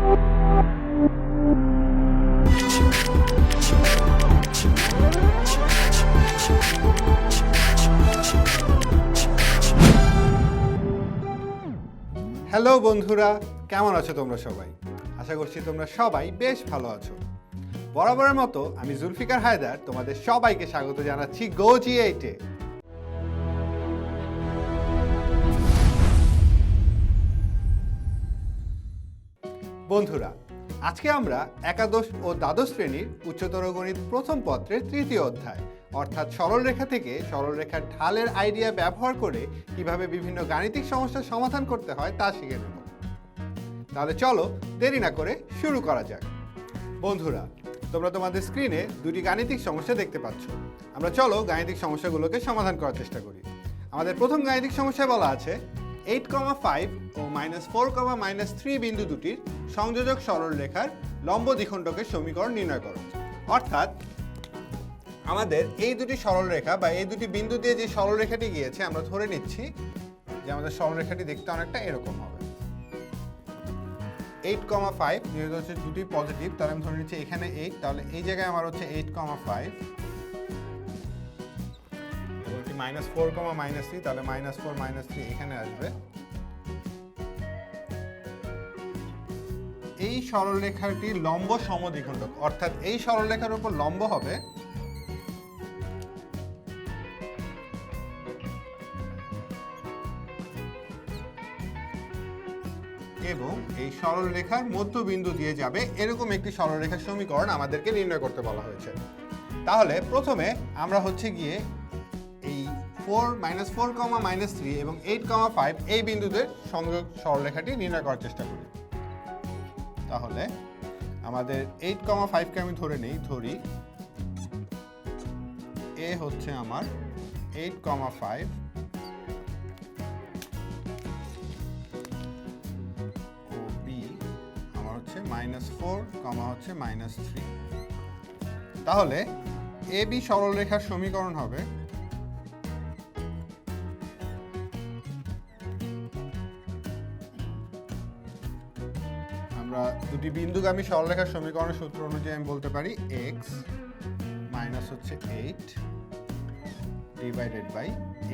Hello বন্ধুরা, কেমন আছো তোমরা সবাই? আশা করছি তোমরা সবাই বেশ ভালো আছো। বরাবরের মতো আমি জুলফিকার হায়দার তোমাদের সবাইকে স্বাগত জানাচ্ছি গো জি এইটে বন্ধুরা, আজকে আমরা একাদশ ও দ্বাদশ শ্রেণির উচ্চতর গণিত প্রথম পত্রের তৃতীয় অধ্যায়, অর্থাৎ সরলরেখা থেকে সরলরেখার ঢালের আইডিয়া ব্যবহার করে কীভাবে বিভিন্ন গাণিতিক সমস্যার সমাধান করতে হয় তা শিখে নেব। তাহলে চলো দেরি না করে শুরু করা যাক। বন্ধুরা, তোমরা তোমাদের স্ক্রিনে দুটি গাণিতিক সমস্যা দেখতে পাচ্ছ। আমরা চলো গাণিতিক সমস্যাগুলোকে সমাধান করার চেষ্টা করি। আমাদের প্রথম গাণিতিক সমস্যায় বলা আছে এইট কমা ফাইভ ও minus four comma minus three বিন্দু দুটির সংযোজক সরলরেখার লম্ব দ্বিখণ্ডকের সমীকরণ নির্ণয় করো। অর্থাৎ আমাদের এই দুটি সরলরেখা বা এই দুটি বিন্দু দিয়ে যে সরলরেখাটি গিয়েছে, আমরা ধরে নিচ্ছি যে আমাদের সরলরেখাটি দেখতে অনেকটা এরকম হবে। এইট কমা ফাইভ যেহেতু হচ্ছে দুটি পজিটিভ, তাহলে আমি ধরে নিচ্ছি এখানে এইট তাহলে এই জায়গায় আমার হচ্ছে eight comma five minus four comma minus three তাহলে মাইনাস ফোর মাইনাস থ্রি এখানে আসবে। এই সরলরেখাটি লম্ব সমদ্বিখণ্ডক, অর্থাৎ এই সরলরেখার উপর লম্ব হবে, এবং এই সরলরেখার মধ্যবিন্দু দিয়ে যাবে, এরকম একটি সরলরেখার সমীকরণ আমাদেরকে নির্ণয় করতে বলা হয়েছে। তাহলে প্রথমে আমরা হচ্ছে গিয়ে four minus four comma minus three এবং এইট কমা ফাইভ এই বিন্দুদের সংযোগ সরলরেখাটি নির্ণয় করার চেষ্টা করি। তাহলে আমাদের এইট কমা ফাইভকে আমি ধরে নেই, ধরি। এ হচ্ছে আমার এইট কমা ফাইভ ও বি আমার হচ্ছে মাইনাস ফোর কমা হচ্ছে মাইনাস থ্রি তাহলে এ বি সরলরেখার সমীকরণ হবে দুটি বিন্দুগামী সরলরেখার সমীকরণের সূত্র অনুযায়ী আমি বলতে পারি এক্স মাইনাস হচ্ছে eight divided by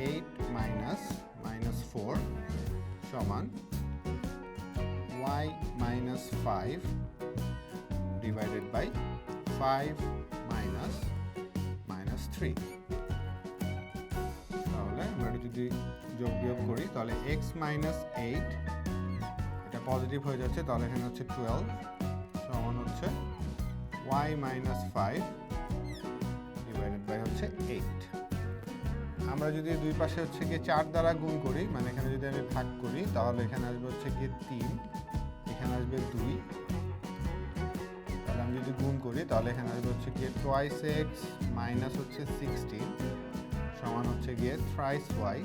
eight minus minus four সমান y minus 5 divided by 5 minus minus 3 তাহলে আমরা যদি যোগ বিয়োগ করি, তাহলে x minus 8 এটা পজিটিভ হয়ে যাচ্ছে, তাহলে এখানে হচ্ছে 12 সমান হচ্ছে y minus 5 ডিভাইডেড বাই হচ্ছে 8 আমরা যদি দুই পাশে হচ্ছে গিয়ে চার দ্বারা গুণ করি মানে এখানে যদি আমি ভাগ করি, তাহলে এখানে আসবে হচ্ছে গিয়ে তিন, এখানে আসবে দুই। তাহলে আমি যদি গুণ করি, তাহলে এখানে আসবে হচ্ছে গিয়ে টোয়াইস এক্স মাইনাস হচ্ছে সিক্সটিন সমান হচ্ছে গিয়ে থ্রাইস ওয়াই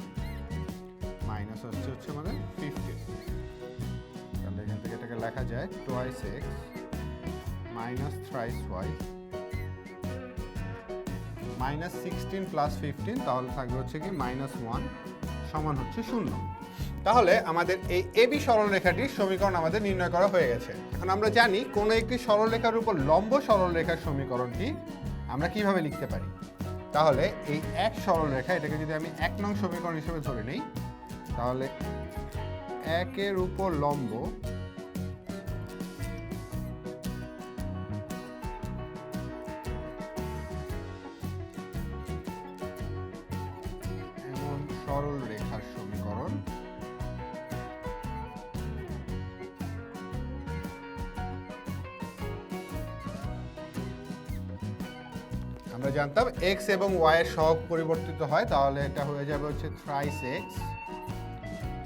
মাইনাস হচ্ছে হচ্ছে আমাদের ফিফটিন এখান থেকে এটাকে লেখা যায় twice x minus thrice y minus sixteen plus fifteen তাহলে থাকবে হচ্ছে কি মাইনাস ওয়ান সমান হচ্ছে শূন্য। তাহলে আমাদের এই এবি সরলরেখাটির সমীকরণ আমাদের নির্ণয় করা হয়ে গেছে। এখন আমরা জানি কোনো একটি সরলরেখার উপর লম্ব সরলরেখার সমীকরণটি আমরা কীভাবে লিখতে পারি। তাহলে এই এক সরলরেখা, এটাকে যদি আমি এক নং সমীকরণ হিসেবে ধরে নিই, তাহলে একের উপর লম্ব সরল রেখার সমীকরণ। আমরা জানতাম এক্স এবং ওয়াই এর সহগ পরিবর্তিত হয়, তাহলে এটা হয়ে যাবে হচ্ছে থ্রাইস এক্স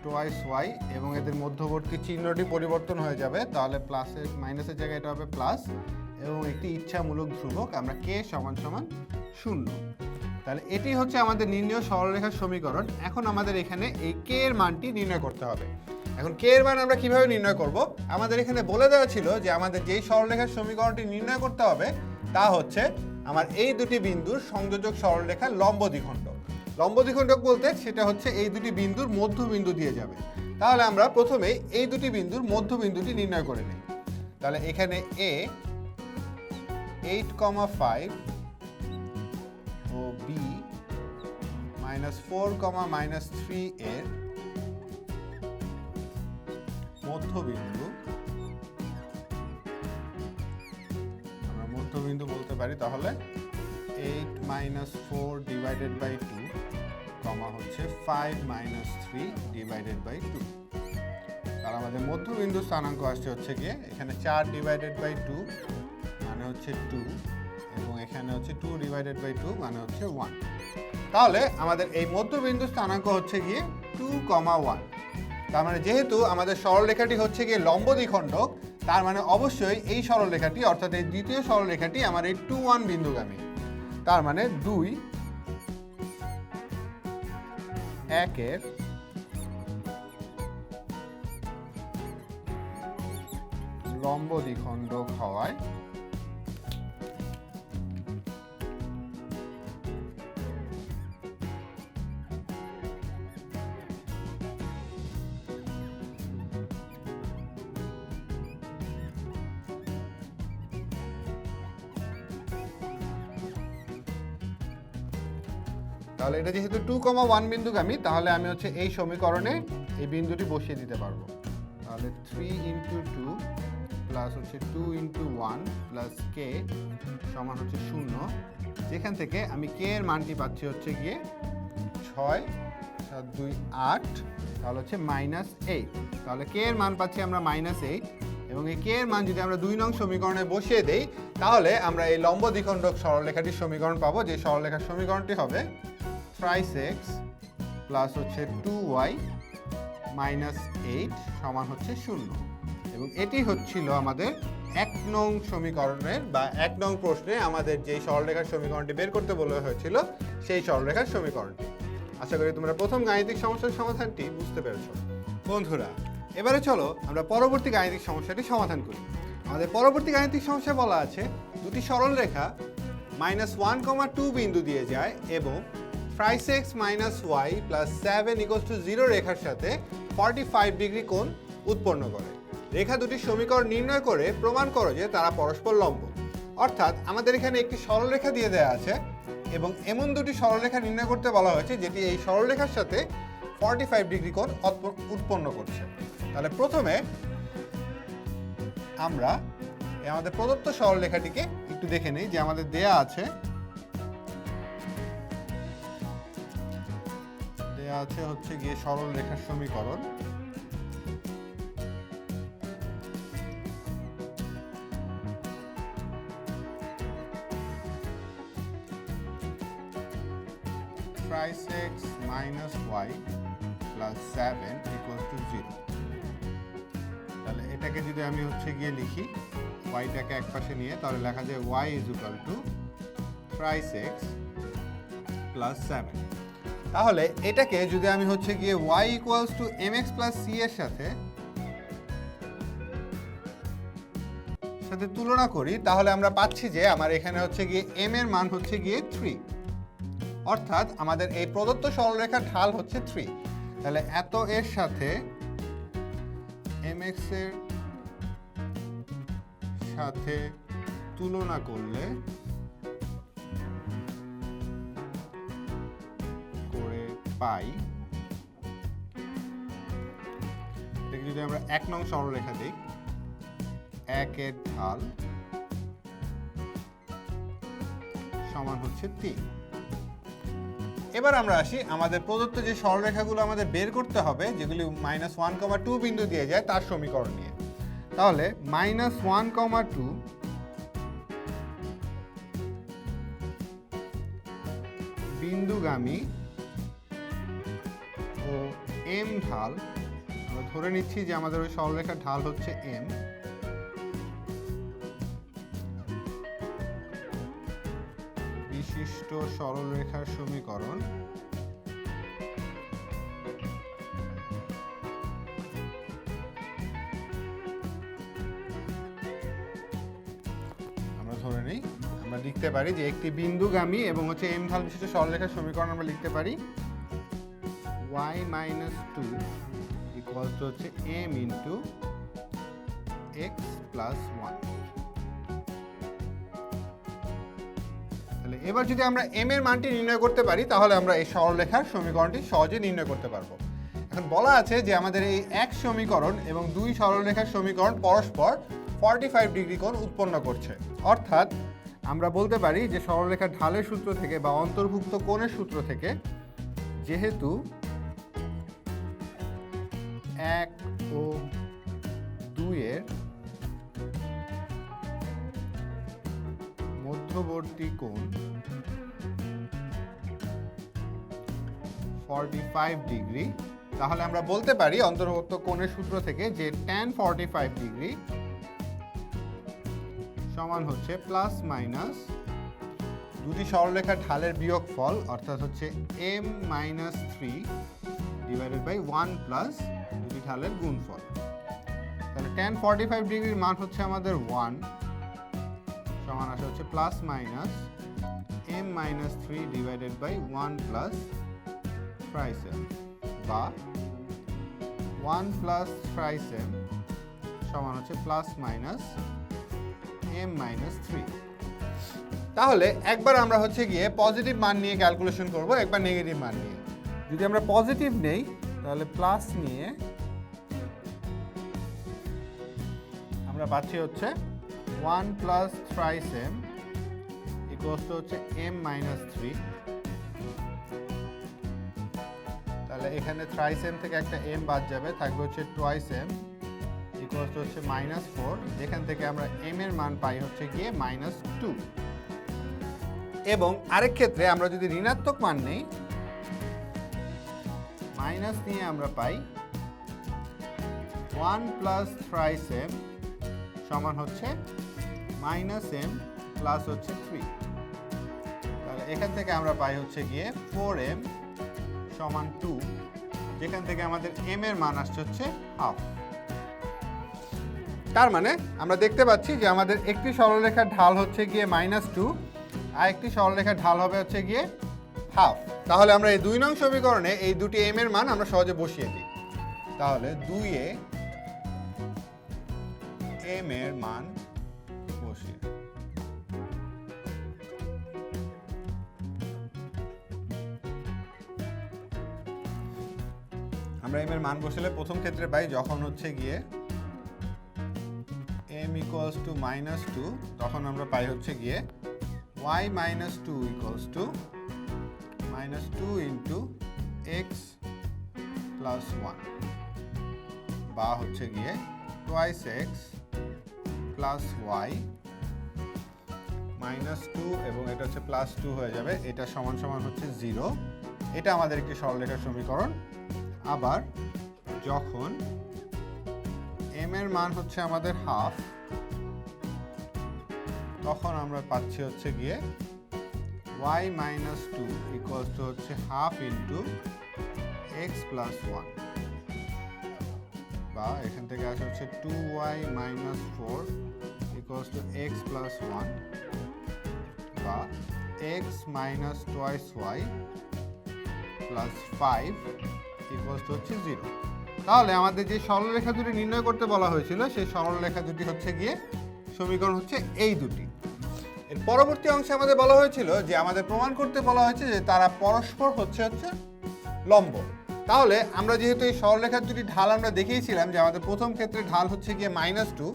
টোয়াইস ওয়াই এবং এদের মধ্যবর্তী চিহ্নটি পরিবর্তন হয়ে যাবে, তাহলে প্লাসের মাইনাসের জায়গায় এটা হবে প্লাস এবং একটি ইচ্ছামূলক ধ্রুবক, আমরা কে সমান সমান শূন্য। তাহলে এটি হচ্ছে আমাদের নির্ণয় সরলরেখার সমীকরণ। এখন আমাদের এখানে এই কে এর মানটি নির্ণয় করতে হবে। এখন কে এর মান আমরা কীভাবে নির্ণয় করব? আমাদের এখানে বলে দেওয়া ছিল যে আমাদের যেই সরলরেখার সমীকরণটি নির্ণয় করতে হবে, তা হচ্ছে আমার এই দুটি বিন্দুর সংযোজক সরলরেখার লম্ব দ্বিখণ্ডক লম্ব দ্বিখণ্ডক বলতে সেটা হচ্ছে এই দুটি বিন্দুর মধ্যবিন্দু দিয়ে যাবে। তাহলে আমরা প্রথমে এই দুটি বিন্দুর মধ্যবিন্দুটি নির্ণয় করে নিই। তাহলে এখানে A eight comma five minus four comma minus three এর মধ্যবিন্দু। আমরা মধ্যবিন্দু বলতে পারি, তাহলে eight minus four divided by two comma হচ্ছে five minus three divided by two তার আমাদের মধ্যবিন্দু স্থানাঙ্ক আসছে হচ্ছে গিয়ে, এখানে চার ডিভাইডেড বাই টু মানে হচ্ছে টু এবং এখানে হচ্ছে টু ডিভাইডেড বাই টু মানে হচ্ছে ওয়ান তাহলে আমাদের এই মধ্যবিন্দু স্থানাঙ্ক হচ্ছে গিয়ে টু কমা ওয়ান তার মানে যেহেতু আমাদের সরলরেখাটি হচ্ছে গিয়ে লম্ব দ্বিখণ্ডক, তার মানে অবশ্যই এই সরলরেখাটি, অর্থাৎ এই দ্বিতীয় সরলরেখাটি আমার এই টু ওয়ান বিন্দুগামী। তার মানে দুই একের লম্ব দ্বিখণ্ডক হওয়ায় তাহলে এটা যেহেতু টু কমা ওয়ান বিন্দুগামী, তাহলে আমি হচ্ছে এই সমীকরণে এই বিন্দুটি বসিয়ে দিতে পারব। তাহলে থ্রি ইন্টু টু প্লাস হচ্ছে two into one plus k সমান হচ্ছে শূন্য। যেখান থেকে আমি কে এর মানটি পাচ্ছি হচ্ছে গিয়ে ছয়, সাত, দুই, আট, তাহলে হচ্ছে মাইনাস এইট তাহলে কে এর মান পাচ্ছি আমরা মাইনাস এইট এবং এই কে এর মান যদি আমরা দুই নং সমীকরণে বসিয়ে দেই, তাহলে আমরা এই লম্ব দ্বিখণ্ডক সরলরেখাটির সমীকরণ পাবো, যে সরলরেখার সমীকরণটি হবে থ্রাইস এক্স প্লাস হচ্ছে টু ওয়াই মাইনাস এইট সমান হচ্ছে শূন্য। এবং এটি হচ্ছিল আমাদের এক নং সমীকরণের বা এক নং প্রশ্নে আমাদের যেই সরলরেখার সমীকরণটি বের করতে বলা হয়েছিল, সেই সরলরেখার সমীকরণটি। আশা করি তোমরা প্রথম গাণিতিক সমস্যার সমাধানটি বুঝতে পেরেছ। বন্ধুরা, এবারে চলো আমরা পরবর্তী গাণিতিক সমস্যাটি সমাধান করি। আমাদের পরবর্তী গাণিতিক সমস্যা বলা আছে, দুটি সরল রেখা মাইনাস ওয়ান কমা টু বিন্দু দিয়ে যায় এবং thrice x minus y plus seven equals to zero রেখার সাথে ফর্টি ফাইভ ডিগ্রি কোণ উৎপন্ন করে। রেখা দুটি সমীকরণ নির্ণয় করে প্রমাণ করো যে তারা পরস্পর লম্ব। অর্থাৎ আমাদের এখানে একটি সরলরেখা দিয়ে দেওয়া আছে এবং এমন দুটি সরলরেখা নির্ণয় করতে বলা হয়েছে যেটি এই সরলরেখার সাথে ফর্টি ফাইভ ডিগ্রি কোণ উৎপন্ন করছে। তাহলে প্রথমে আমরা আমাদের প্রদত্ত সরলরেখাটিকে একটু দেখে নিই যে আমাদের দেয়া আছে আছে হচ্ছে গিয়ে সরল রেখার সমীকরণ। সেভেন ইকুয়াল টু জিরো তাহলে এটাকে যদি আমি হচ্ছে গিয়ে লিখি ওয়াইটাকে এক পাশে নিয়ে, তাহলে লেখা যায় y is equal to thrice x plus seven তাহলে এটাকে যদি আমি হচ্ছে গিয়ে y equals to m x plus c এর সাথে সাথে তুলনা করি, তাহলে আমরা পাচ্ছি যে আমার এখানে হচ্ছে গিয়ে এম এর মান হচ্ছে গিয়ে থ্রি অর্থাৎ আমাদের এই প্রদত্ত সরলরেখার ঢাল হচ্ছে থ্রি তাহলে এত এর সাথে এম এক্সের সাথে তুলনা করলে পাই। এটাকে যদি আমরা এক নং সরলরেখা দিই, একের ঢাল সমান হচ্ছে তিন। এবার আমরা আসি, আমাদের প্রদত্ত যে সরলরেখাগুলো আমাদের বের করতে হবে, যেগুলি মাইনাস ওয়ান কমা টু বিন্দু দিয়ে যায় তার সমীকরণ নিয়ে। তাহলে মাইনাস ওয়ান কমা টু বিন্দুগামী এম ঢাল। আমরা ধরে নিচ্ছি যে আমাদের ওই সরলরেখার ঢাল হচ্ছে এম বিশিষ্ট সরলরেখার সমীকরণ। আমরা ধরে নিই। আমরা লিখতে পারি যে একটি বিন্দুগামী এবং হচ্ছে এম ঢাল বিশিষ্ট সরলরেখার সমীকরণ আমরা লিখতে পারি। Y মাইনাস টু টু হচ্ছে m into x plus one তাহলে এবার যদি আমরা এম এর মানটি নির্ণয় করতে পারি, তাহলে আমরা এই সরলরেখার সমীকরণটি সহজে নির্ণয় করতে পারব। এখন বলা আছে যে আমাদের এই এক সমীকরণ এবং দুই সরলরেখার সমীকরণ পরস্পর 45 ফাইভ ডিগ্রি কোণ উৎপন্ন করছে। অর্থাৎ আমরা বলতে পারি যে সরলরেখার ঢালের সূত্র থেকে বা অন্তর্ভুক্ত কোণের সূত্র থেকে যেহেতু এক ও দুইয়ের মধ্যবর্তী কোণ 45 ডিগ্রি তাহলে আমরা বলতে পারি অন্তর্ভুক্ত কোণের সূত্র থেকে যে টেন ফর্টি ফাইভ ডিগ্রি সমান হচ্ছে প্লাস মাইনাস দুটি সরলরেখার ঢালের বিয়োগ ফল অর্থাৎ হচ্ছে m minus three divided by one plus ঢালের গুণফল। তাহলে টেন ফর্টি ফাইভ ডিগ্রির মান হচ্ছে আমাদের ওয়ান সমান আসে হচ্ছে plus minus m minus three divided by one plus thrice m বা ওয়ান প্লাস ট্রাইসেম সমান হচ্ছে plus minus m minus three তাহলে একবার আমরা হচ্ছে গিয়ে পজিটিভ মান নিয়ে ক্যালকুলেশন করব, একবার নেগেটিভ মান নিয়ে। যদি আমরা পজিটিভ নেই, তাহলে প্লাস নিয়ে আমরা পাচ্ছি হচ্ছে one plus thrice m equals to হচ্ছে এম মাইনাস থ্রি। তাহলে এখানে থ্রাইস এম থেকে একটা এম বাদ যাবে, থাকবে হচ্ছে টোয়াইস এম ইকুয়ালস টু হচ্ছে মাইনাস ফোর। যেখান থেকে আমরা এম এর মান পাই হচ্ছে গিয়ে মাইনাস টু। এবং আরেক ক্ষেত্রে আমরা যদি ঋণাত্মক মান নেই, মাইনাস নিয়ে আমরা পাই ওয়ান প্লাস থ্রাইস এম সমান হচ্ছে মাইনাস এম প্লাস হচ্ছে থ্রি তাহলে এখান থেকে আমরা পাই হচ্ছে গিয়ে ফোর এম সমান টু যেখান থেকে আমাদের এম এর মান আসছে হচ্ছে হাফ তার মানে আমরা দেখতে পাচ্ছি যে আমাদের একটি সরলরেখার ঢাল হচ্ছে গিয়ে মাইনাস টু আর একটি সরলরেখার ঢাল হবে হচ্ছে গিয়ে হাফ তাহলে আমরা এই দুই নং সমীকরণে এই দুটি এম এর মান আমরা সহজে বসিয়ে দিই। তাহলে দুইয়ে এম এর মান বসিয়ে আমরা এম এর মান বসালে প্রথম ক্ষেত্রে পাই যখন হচ্ছে গিয়ে m equals to minus two তখন আমরা পাই হচ্ছে গিয়ে y minus two equals to minus two into x plus one বা হচ্ছে গিয়ে twice x plus y minus two এবং এটা হচ্ছে প্লাস টু হয়ে যাবে। এটা সমান সমান হচ্ছে জিরো এটা আমাদের একটি সরলরেখার সমীকরণ। আবার যখন এম এর মান হচ্ছে আমাদের হাফ তখন আমরা পাচ্ছি হচ্ছে গিয়ে y minus two equals to হচ্ছে half into x plus one এখান থেকে আসা হচ্ছে two y minus four equals to x plus one বা x minus twice y plus five equals to হচ্ছে জিরো তাহলে আমাদের যে সরলরেখা দুটি নির্ণয় করতে বলা হয়েছিল, সেই সরলরেখা দুটি হচ্ছে গিয়ে সমীকরণ হচ্ছে এই দুটি। এর পরবর্তী অংশে আমাদের বলা হয়েছিল যে, আমাদের প্রমাণ করতে বলা হয়েছে যে তারা পরস্পর হচ্ছে হচ্ছে লম্ব। তাহলে আমরা যেহেতু এই সরলরেখার দুটি ঢাল আমরা দেখিয়েছিলাম যে আমাদের প্রথম ক্ষেত্রে ঢাল হচ্ছে গিয়ে মাইনাস টু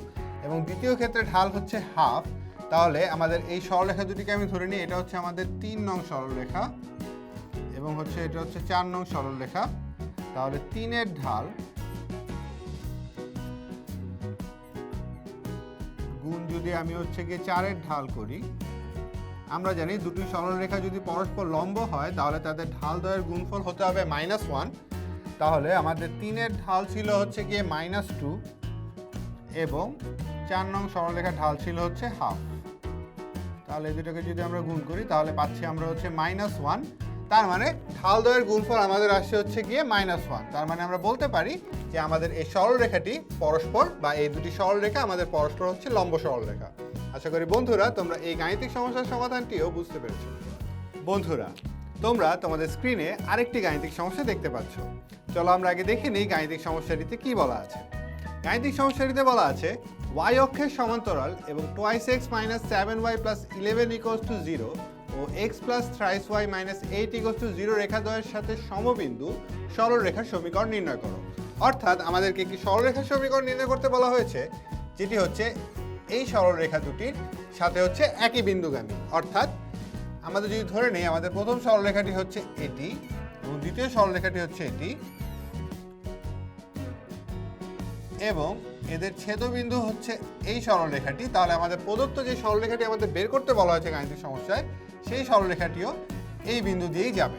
এবং দ্বিতীয় ক্ষেত্রে ঢাল হচ্ছে হাফ তাহলে আমাদের এই সরলরেখা দুটিকে আমি ধরে নিই, এটা হচ্ছে আমাদের তিন নং সরলরেখা এবং হচ্ছে এটা হচ্ছে চার নং সরলরেখা। তাহলে তিনের ঢাল গুণ যদি আমি হচ্ছে গিয়ে চারের ঢাল করি আমরা জানি দুটি সরলরেখা যদি পরস্পর লম্ব হয়, তাহলে তাদের ঢাল দ্বয়ের গুণফল হতে হবে মাইনাস ওয়ান তাহলে আমাদের তিনের ঢাল ছিল হচ্ছে গিয়ে মাইনাস টু এবং চার নং সরলরেখা ঢাল ছিল হচ্ছে হাফ তাহলে দুটোকে যদি আমরা গুণ করি, তাহলে পাচ্ছি আমরা হচ্ছে মাইনাস ওয়ান তার মানে ঢাল দ্বয়ের গুণফল আমাদের আসছে হচ্ছে গিয়ে মাইনাস ওয়ান তার মানে আমরা বলতে পারি যে আমাদের এই সরলরেখাটি পরস্পর বা এই দুটি সরলরেখা আমাদের পরস্পর হচ্ছে লম্ব সরলরেখা। আশা করি বন্ধুরা, তোমরা এই গাণিতিক সমস্যার সমাধানটিও বুঝতে পেরেছ। বন্ধুরা, তোমরা তোমাদের স্ক্রিনে আরেকটি গাণিতিক সমস্যা দেখতে পাচ্ছ। চলো আমরা আগে দেখে নিই গাণিতিক সমস্যাটিতে কি বলা আছে। গাণিতিক সমস্যাটিতে বলা আছে ওয়াই অক্ষের সমান্তরাল এবং twice x minus seven y plus eleven equals to zero O x plus thrice y minus eight equals to zero রেখাদ্বয়ের সাথে সমবিন্দু সরলরেখার সমীকরণ নির্ণয় করো। অর্থাৎ আমাদেরকে একটি সরলরেখার সমীকরণ নির্ণয় করতে বলা হয়েছে, যেটি হচ্ছে এই সরলরেখা দুটির সাথে হচ্ছে একই বিন্দুগামী। অর্থাৎ আমাদের যদি ধরে নেই, আমাদের প্রথম সরলরেখাটি হচ্ছে এটি এবং দ্বিতীয় সরলরেখাটি হচ্ছে এটি এবং এদের ছেদবিন্দু হচ্ছে এই সরলরেখাটি। তাহলে আমাদের প্রদত্ত যে সরলরেখাটি আমাদের বের করতে বলা হয়েছে গাণিতিক সমস্যায়, সেই সরলরেখাটিও এই বিন্দু দিয়েই যাবে।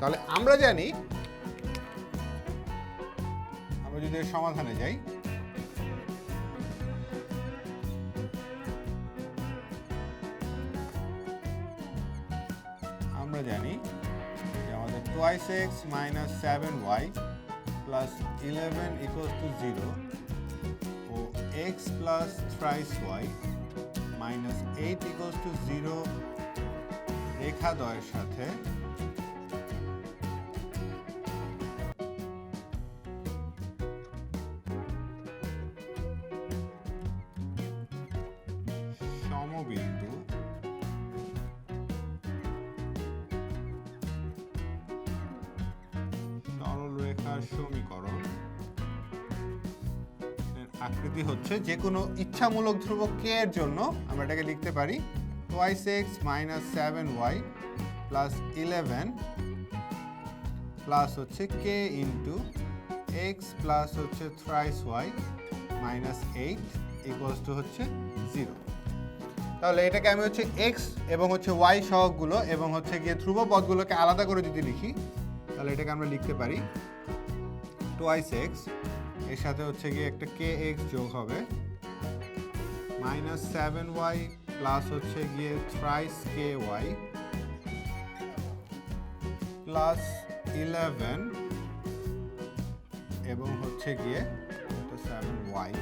তাহলে আমরা জানি, আমরা যদি সমাধানে যাই আমরা জানি যে আমাদের twice x minus seven y plus eleven equal to zero O x plus thrice y minus eight equal to zero রেখা দ্বয়ের সাথে ইচ্ছামূলক ধ্রুবক কে এর জন্য আমরা এটাকে লিখতে পারি twice x minus seven y plus eleven plus হচ্ছে কে ইন্টু এক্স প্লাস হচ্ছে thrice y minus eight equals to হচ্ছে জিরো তাহলে এটাকে আমি হচ্ছে এক্স এবং হচ্ছে ওয়াই সহগগুলো এবং হচ্ছে গিয়ে ধ্রুব পদগুলোকে আলাদা করে যদি লিখি, তাহলে এটাকে আমরা লিখতে পারি টোয়াইস এক্সের সাথে হচ্ছে গিয়ে একটা কে এক্স যোগ হবে মাইনাস সেভেন ওয়াই প্লাস হচ্ছে গিয়ে thrice k y plus eleven এবং হচ্ছে গিয়ে seven y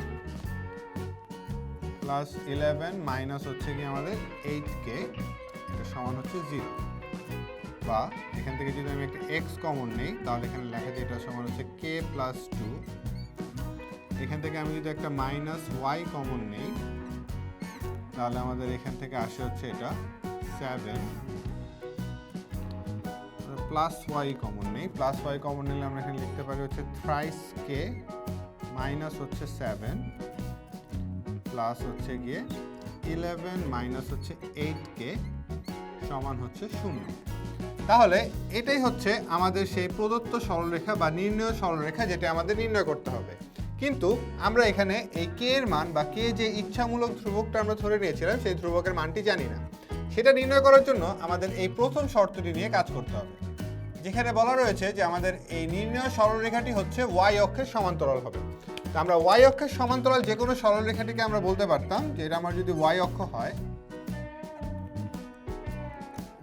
plus eleven minus হচ্ছে গিয়ে আমাদের এইট কে, এটা সমান হচ্ছে জিরো। বা এখান থেকে যদি আমি একটা এক্স কমন নেই, তাহলে এখানে লেখা যায় এটা সমান হচ্ছে কে প্লাস টু। এখান থেকে আমি যদি একটা মাইনাস ওয়াই কমন নেই তাহলে আমাদের এখান থেকে আসে হচ্ছে এটা সেভেন প্লাস ওয়াই কমন নেই। প্লাস ওয়াই কমন নিলে আমরা এখানে লিখতে পারি হচ্ছে থ্রাইস কে মাইনাস হচ্ছে সেভেন প্লাস হচ্ছে গিয়ে ইলেভেন মাইনাস হচ্ছে এইট কে সমান হচ্ছে শূন্য। তাহলে এটাই হচ্ছে আমাদের সেই প্রদত্ত সরলরেখা বা নির্ণয় সরলরেখা যেটা আমাদের নির্ণয় করতে হবে। কিন্তু আমরা এখানে এই কে এর মান বা কে যে ইচ্ছামূলক ধ্রুবকটা আমরা ধরে নিয়েছিলাম, সেই ধ্রুবকের মানটি জানি না। সেটা নির্ণয় করার জন্য আমাদের এই প্রথম শর্তটি নিয়ে কাজ করতে হবে। যেখানে বলা রয়েছে যে আমাদের এই নির্ণয় সরলরেখাটি হচ্ছে ওয়াই অক্ষের সমান্তরাল হবে। তো আমরা ওয়াই অক্ষের সমান্তরাল যে কোনো সরলরেখাটিকে আমরা বলতে পারতাম যে এটা আমার যদি ওয়াই অক্ষ হয়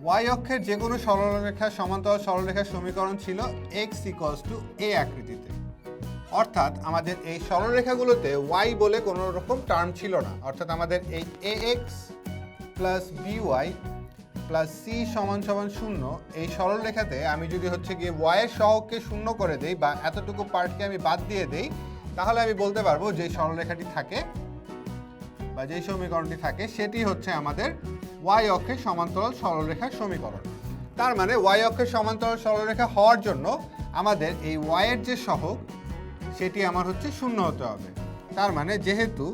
ওয়াই অক্ষের যে কোনো সরলরেখা সমান্তরাল সরলরেখার সমীকরণ ছিল এক্স ইকলস টু এ আকৃতিতে। অর্থাৎ আমাদের এই সরলরেখাগুলোতে ওয়াই বলে কোনো রকম টার্ম ছিল না। অর্থাৎ আমাদের এই a x plus b y plus c সমান সমান শূন্য, এই সরলরেখাতে আমি যদি হচ্ছে গিয়ে ওয়াইয়ের সহগকে শূন্য করে দেই বা এতটুকু পার্টকে আমি বাদ দিয়ে দেই, তাহলে আমি বলতে পারব যে সরলরেখাটি থাকে বা যেই সমীকরণটি থাকে, সেটি হচ্ছে আমাদের ওয়াই অক্ষের সমান্তরাল সরলরেখার সমীকরণ। তার মানে ওয়াই অক্ষের সমান্তরাল সরলরেখা হওয়ার জন্য আমাদের এই ওয়াইয়ের যে সহগ সেটি আমার হচ্ছে শূন্য হতে হবে। তার মানে যেহেতু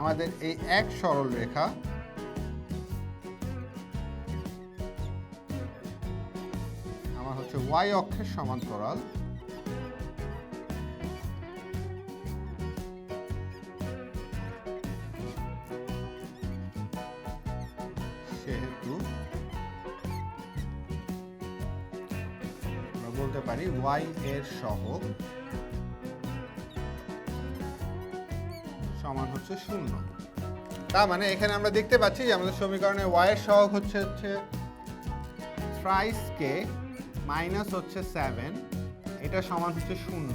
আমাদের এই এক সরলরেখা আমার হচ্ছে ওয়াই অক্ষের সমান্তরাল, সেহেতু বলতে পারি ওয়াই এর সহগ সমান হচ্ছে শূন্য। তার মানে এখানে আমরা দেখতে পাচ্ছি যে আমাদের সমীকরণে ওয়াই এর সহগ হচ্ছে হচ্ছে থ্রাইস কে মাইনাস হচ্ছে সেভেন এটা সমান হচ্ছে শূন্য।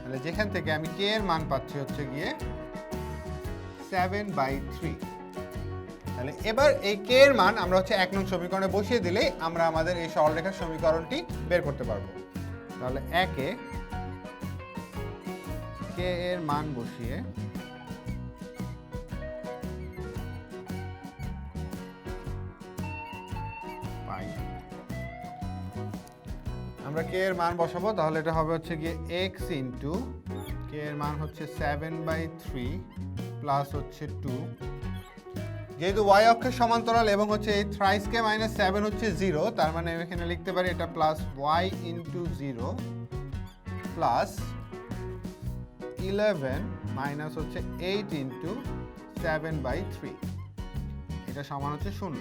তাহলে যেখান থেকে আমি কে এর মান পাচ্ছি হচ্ছে গিয়ে সেভেন বাই থ্রি তাহলে এবার এই কে এর মান আমরা হচ্ছে এক নং সমীকরণে বসিয়ে দিলেই আমরা আমাদের এই সরলরেখার সমীকরণটি বের করতে পারব। তাহলে একে কে এর মান বসিয়ে আমরা কে এর মান বসাবো, তাহলে এটা হবে হচ্ছে গিয়ে এক্স ইন্টু কে এর মান হচ্ছে সেভেন বাই থ্রি প্লাস হচ্ছে টু যেহেতু ওয়াই অক্ষের সমান্তরাল এবং হচ্ছে এই থ্রাইস কে মাইনাস সেভেন হচ্ছে জিরো তার মানে এখানে লিখতে পারি এটা plus y into zero plus eleven minus হচ্ছে eight into seven by three এটা সমান হচ্ছে শূন্য।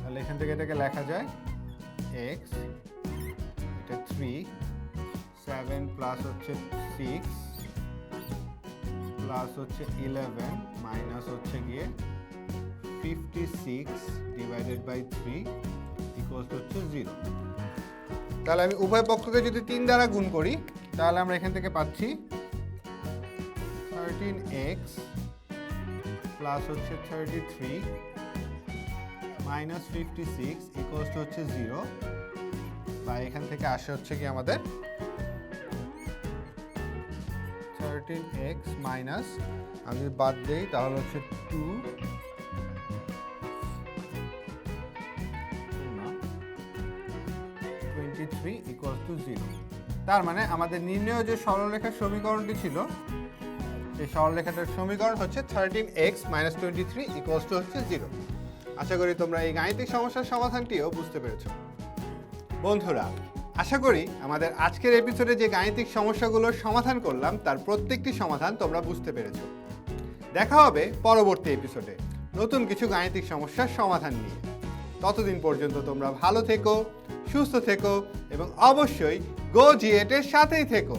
তাহলে এখান থেকে এটাকে লেখা যায় এক্স এটা থ্রি সেভেন প্লাস হচ্ছে সিক্স প্লাস হচ্ছে ইলেভেন মাইনাস হচ্ছে গিয়ে fifty six divided by three equals হচ্ছে জিরো তাহলে আমি উভয় পক্ষকে যদি তিন দ্বারা গুণ করি, তাহলে আমরা এখান থেকে পাচ্ছি থার্টিন এক্স প্লাস হচ্ছে thirty three minus fifty six equals to হচ্ছে জিরো বা এখান থেকে আসে হচ্ছে কি আমাদের থার্টিন এক্স মাইনাস আমি যদি বাদ দিই, তাহলে হচ্ছে two twenty three equals to zero তার মানে আমাদের নির্ণয় যে সরলরেখার সমীকরণটি ছিল, সেই সরলরেখাটার সমীকরণ হচ্ছে thirteen x minus twenty three equals to হচ্ছে জিরো আশা করি তোমরা এই গাণিতিক সমস্যার সমাধানটিও বুঝতে পেরেছ। বন্ধুরা, আশা করি আমাদের আজকের এপিসোডে যে গাণিতিক সমস্যাগুলোর সমাধান করলাম, তার প্রত্যেকটি সমাধান তোমরা বুঝতে পেরেছ। দেখা হবে পরবর্তী এপিসোডে নতুন কিছু গাণিতিক সমস্যার সমাধান নিয়ে। ততদিন পর্যন্ত তোমরা ভালো থেকো, সুস্থ থেকো, এবং অবশ্যই গো জিএটের সাথেই থেকো।